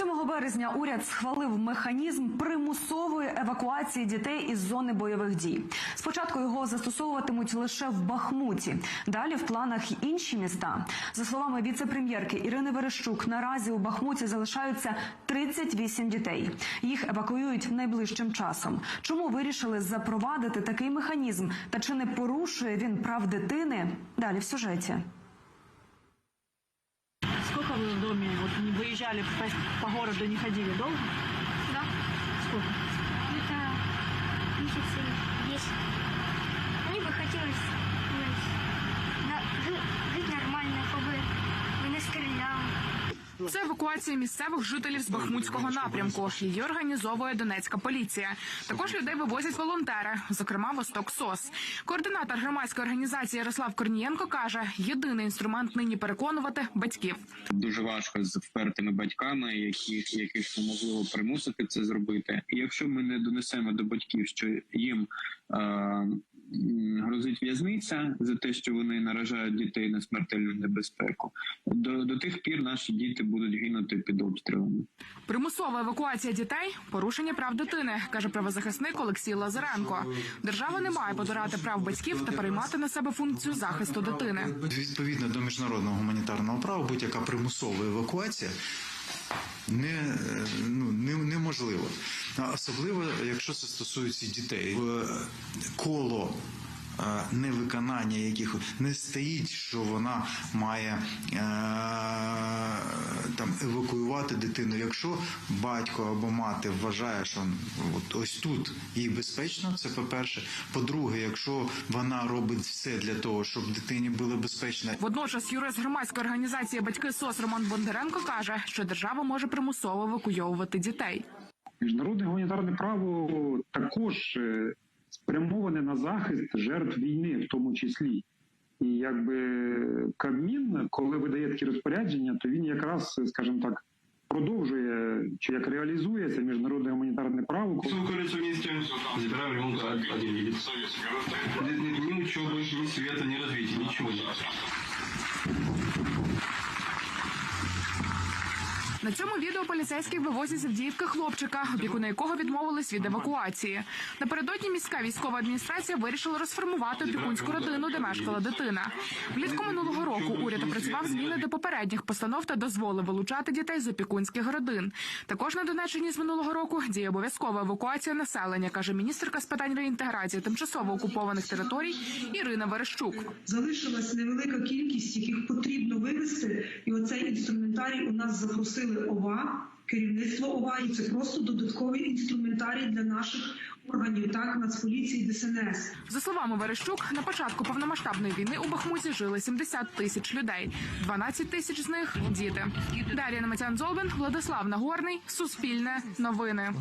7 березня уряд схвалив механізм примусової евакуації дітей із зони бойових дій. Спочатку його застосовуватимуть лише в Бахмуті. Далі в планах інші міста. За словами віце-прем'єрки Ірини Верещук, наразі у Бахмуті залишаються 38 дітей. Їх евакуюють найближчим часом. Чому вирішили запровадити такий механізм та чи не порушує він прав дитини? Далі в сюжеті Сколько вы в доме вот не выезжали по, по городу, не ходили долго? Да, Сколько? это месяцы 10. Це евакуація місцевих жителів з Бахмутського напрямку. Її організовує Донецька поліція. Також людей вивозять волонтери, зокрема Восток СОС. Координатор громадської організації Ярослав Корнієнко каже: єдиний інструмент нині переконувати батьків. дуже важко з впертими батьками, яких яких неможливо примусити це зробити. Якщо ми не донесемо до батьків, що їм е, грозить в'язниця за те, що вони наражають дітей на смертельну небезпеку, до, до тих пір наші діти будуть гинути під обстрілами. Примусова евакуація дітей порушення прав дитини, каже правозахисник Олексій Лазаренко. Держава не має подирати прав батьків та переймати на себе функцію захисту дитини. Відповідно до міжнародного гуманітарного права, будь-яка примусова евакуація не, е, ну, не, неможлива. Особливо, якщо це стосується дітей. В коло невиконання яких не стоїть, що вона має е, там евакуювати дитину. Якщо батько або мати вважає, що от ось тут їй безпечно, це по-перше. По-друге, якщо вона робить все для того, щоб дитині було безпечно, Водночас юрист громадської організації Батьки СОС Роман Бондаренко каже, що держава може примусово евакуйовувати дітей. Міжнародне гуманітарне право також е, спрямоване на захист жертв війни, в тому числі. І якби Кабмін, коли видає такі розпорядження, то він якраз, скажімо так, продовжує чи як реалізує це міжнародне гуманітарне право. Забираем ремонт один нет ни учебы, ни света, ни развития, ничего нет. На цьому відео поліцейські вивозять з Авдіївки хлопчика, опікуни якого відмовились від евакуації. Напередодні міська військова адміністрація вирішила розформувати опікунську родину, де мешкала дитина. Влітку минулого року уряд опрацював зміни до попередніх постанов та дозволив вилучати дітей з опікунських родин. Також на Донеччині з минулого року діє обов'язкова евакуація населення, каже міністерка з питань реінтеграції тимчасово окупованих територій Ірина Верещук. залишилась невелика кількість, яких потрібно вивести, і оцей інструментарій у нас запросили ОВА, керівництво ОВА, і це просто додатковий інструментарій для наших органів, так Нацполіції, ДСНС. За словами Верещук, на початку повномасштабної війни у Бахмуті жили 70 тисяч людей. 12 тисяч з них діти. Дар'я Наматян Золбин, Владислав Нагорний, Суспільне, Новини.